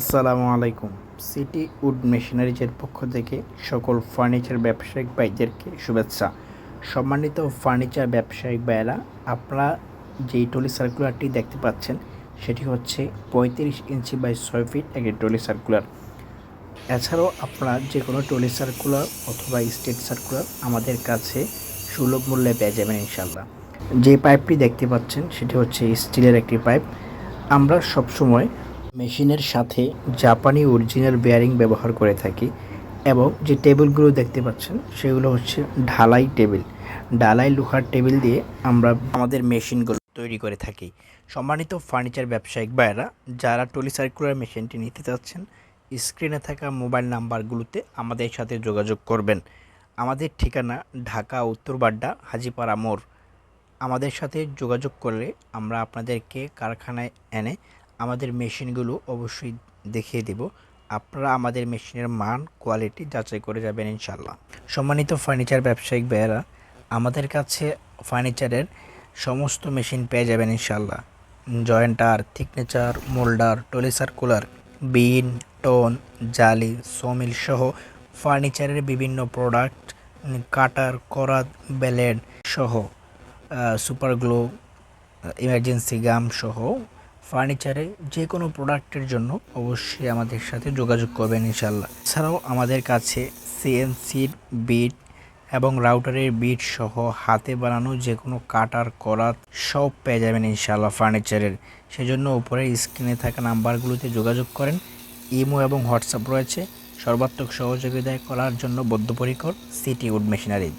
আসসালামু আলাইকুম। City would মেশিনারিজের পক্ষ থেকে সকল ফার্নিচার ব্যবসায়িক ভাইদেরকে শুভেচ্ছা। সম্মানিত ফার্নিচার ব্যবসায়িক ভাইয়েরা, আপনারা যেই টলি সার্কুলারটি দেখতে পাচ্ছেন, সেটি হচ্ছে পঁয়ত্রিশ ইঞ্চি বাই ছয় ফিট একটি টলি সার্কুলার এছাড়াও আপনারা যে কোনো টলি সার্কুলার অথবা স্টেট সার্কুলার আমাদের কাছে সুলভ মূল্যে পেয়ে যাবেন ইনশাল্লাহ যে পাইপটি দেখতে পাচ্ছেন, সেটি হচ্ছে স্টিলের একটি পাইপ আমরা সবসময় মেশিনের সাথে জাপানি অরিজিনাল বেয়ারিং ব্যবহার করে থাকি এবং যে টেবিলগুলো দেখতে পাচ্ছেন, সেগুলো হচ্ছে ঢালাই টেবিল। ঢালাই লোহার টেবিল দিয়ে আমরা আমাদের মেশিনগুলো তৈরি করে থাকি। সম্মানিত ফার্নিচার ব্যবসায়িক ভাইয়েরা, যারা টলি সার্কুলার মেশিনটি নিতে চাচ্ছেন স্ক্রিনে থাকা মোবাইল নাম্বারগুলোতে আমাদের সাথে যোগাযোগ করবেন। আমাদের ঠিকানা ঢাকা, উত্তর বাড্ডা, হাজিপাড়া মোড়। আমাদের সাথে যোগাযোগ করলে আমরা আপনাদেরকে কারখানায় এনে আমাদের মেশিনগুলো অবশ্যই দেখিয়ে দেব। আপনারা আমাদের মেশিনের মান কোয়ালিটি যাচাই করে যাবেন ইনশাল্লাহ সম্মানিত ফার্নিচার ব্যবসায়িক ভাইয়েরা, আমাদের কাছে ফার্নিচারের সমস্ত মেশিন পেয়ে যাবেন ইনশাল্লাহ jointer thicknesser moulder trolley circular বিন টোন জালি সোমিল সহ ফার্নিচারের বিভিন্ন প্রোডাক্ট কাটার করাত ব্যালেড সহ সুপার গ্লো ইমার্জেন্সি গাম সহ ফার্নিচারে যে কোনো প্রোডাক্টের জন্য অবশ্যই আমাদের সাথে যোগাযোগ করবেন ইনশাল্লাহ এছাড়াও আমাদের কাছে সিএনসির বিট এবং রাউটারের বিট সহ হাতে বানানো যে কোনো কাটার করাত সব পেয়ে যাবেন ইনশাল্লাহ ফার্নিচারের। সেজন্য উপরে স্ক্রিনে থাকা নাম্বারগুলোতে যোগাযোগ করেন। ইমো এবং হোয়াটসঅ্যাপ রয়েছে। সর্বাত্মক সহযোগিতায় করার জন্য বদ্ধপরিকর সিটি উড মেশিনারিজ।